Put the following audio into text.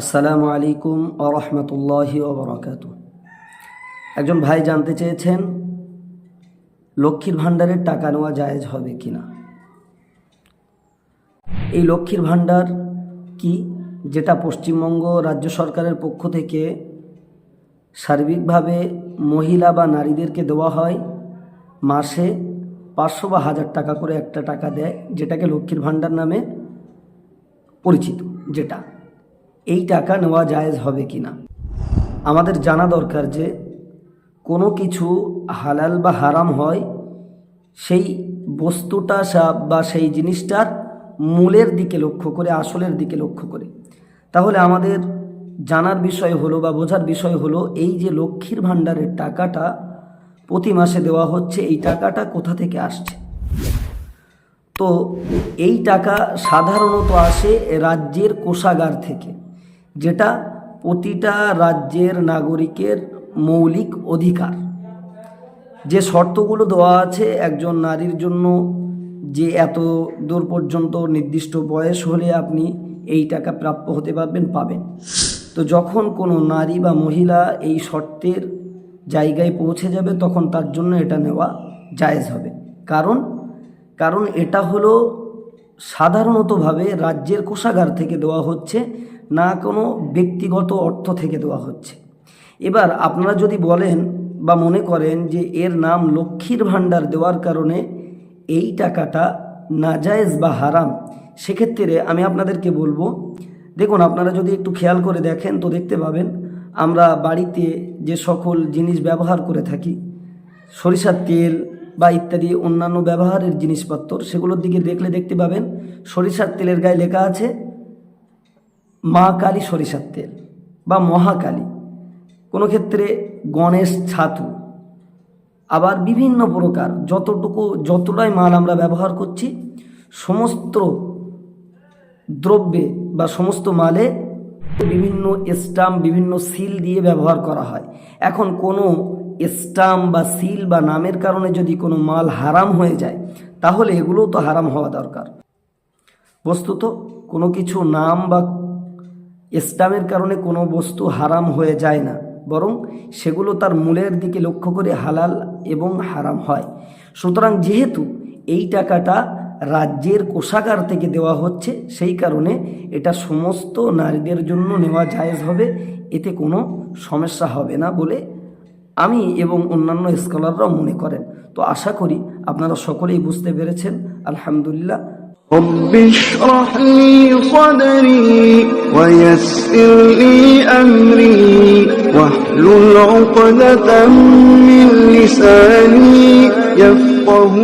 আসসালামু আলাইকুম ও রহমতুল্লাহি ওবরাকাত একজন ভাই জানতে চেয়েছেন, লক্ষ্মীর ভাণ্ডারের টাকা নেওয়া জায়েজ হবে কি না এই লক্ষ্মীর ভাণ্ডার কি, যেটা পশ্চিমবঙ্গ রাজ্য সরকারের পক্ষ থেকে সার্বিকভাবে মহিলা বা নারীদেরকে দেওয়া হয়, মাসে পাঁচশো বা হাজার টাকা করে একটা টাকা দেয়, যেটাকে লক্ষ্মীর ভাণ্ডার নামে পরিচিত, যেটা এই টাকা নেওয়া জায়েজ হবে কি না? আমাদের জানা দরকার যে কোনো কিছু হালাল বা হারাম হয়, সেই বস্তুটা বা সেই জিনিসটার মূলের দিকে লক্ষ্য করে, আসলের দিকে লক্ষ্য করে। তাহলে আমাদের জানার বিষয় হলো বা বোঝার বিষয় হলো, এই যে লক্ষ্মীর ভাণ্ডারের টাকাটা প্রতি মাসে দেওয়া হচ্ছে, এই টাকাটা কোথা থেকে আসছে? তো এই টাকা সাধারণত আসে রাজ্যের কোষাগার থেকে। যেটা প্রতিটা রাজ্যের নাগরিকের মৌলিক অধিকার। যে শর্তগুলো দেওয়া আছে একজন নারীর জন্য যে এত দূর পর্যন্ত নির্দিষ্ট বয়স হলে আপনি এই টাকা প্রাপ্য হতে পারবেন, পাবেন। তো যখন কোনো নারী বা মহিলা এই শর্তের জায়গায় পৌঁছে যাবে, তখন তার জন্য এটা নেওয়া জায়েজ হবে। কারণ কারণ এটা হলো সাধারণতভাবে রাজ্যের কোষাগার থেকে দেওয়া হচ্ছে না কোনো ব্যক্তিগত অর্থ থেকে দেওয়া হচ্ছে। এবার আপনারা যদি বলেন বা মনে করেন যে এর নাম লক্ষ্মীর ভাণ্ডার দেওয়ার কারণে এই টাকাটা নাজায়েজ বা হারাম, সেক্ষেত্রে আমি আপনাদেরকে বলব, দেখুন আপনারা যদি একটু খেয়াল করে দেখেন তো দেখতে পাবেন, আমরা বাড়িতে যে সকল জিনিস ব্যবহার করে থাকি, সরিষার তেল বা ইত্যাদি অন্যান্য ব্যবহারের জিনিসপত্র, সেগুলোর দিকে দেখলে দেখতে পাবেন, সরিষার তেলের গায়ে লেখা আছে মা কালী সরিষার তেল বা মহাকালী। কোনো ক্ষেত্রে গণেশ ছাতু। আবার বিভিন্ন প্রকার যতটুকু, যতটাই মাল আমরা ব্যবহার করছি, সমস্ত দ্রব্যে বা সমস্ত মালে বিভিন্ন স্টাম্প, বিভিন্ন সিল দিয়ে ব্যবহার করা হয়। এখন কোনো স্টাম্প বা সিল বা নামের কারণে যদি কোনো মাল হারাম হয়ে যায়, তাহলে এগুলোও তো হারাম হওয়া দরকার। বস্তুত কোনো কিছু নাম বা স্টামের কারণে কোনো বস্তু হারাম হয়ে যায় না, বরং সেগুলো তার মূলের দিকে লক্ষ্য করে হালাল এবং হারাম হয়। সুতরাং যেহেতু এই টাকাটা রাজ্যের কোষাগার থেকে দেওয়া হচ্ছে, সেই কারণে এটা সমস্ত নারীদের জন্য নেওয়া জায়েজ হবে, এতে কোনো সমস্যা হবে না বলে আমি এবং অন্যান্য স্কলাররাও মনে করেন। তো আশা করি আপনারা সকলেই বুঝতে পেরেছেন। আলহামদুলিল্লাহ। ويسر لي أمري واحلل عقدة من لساني يفقه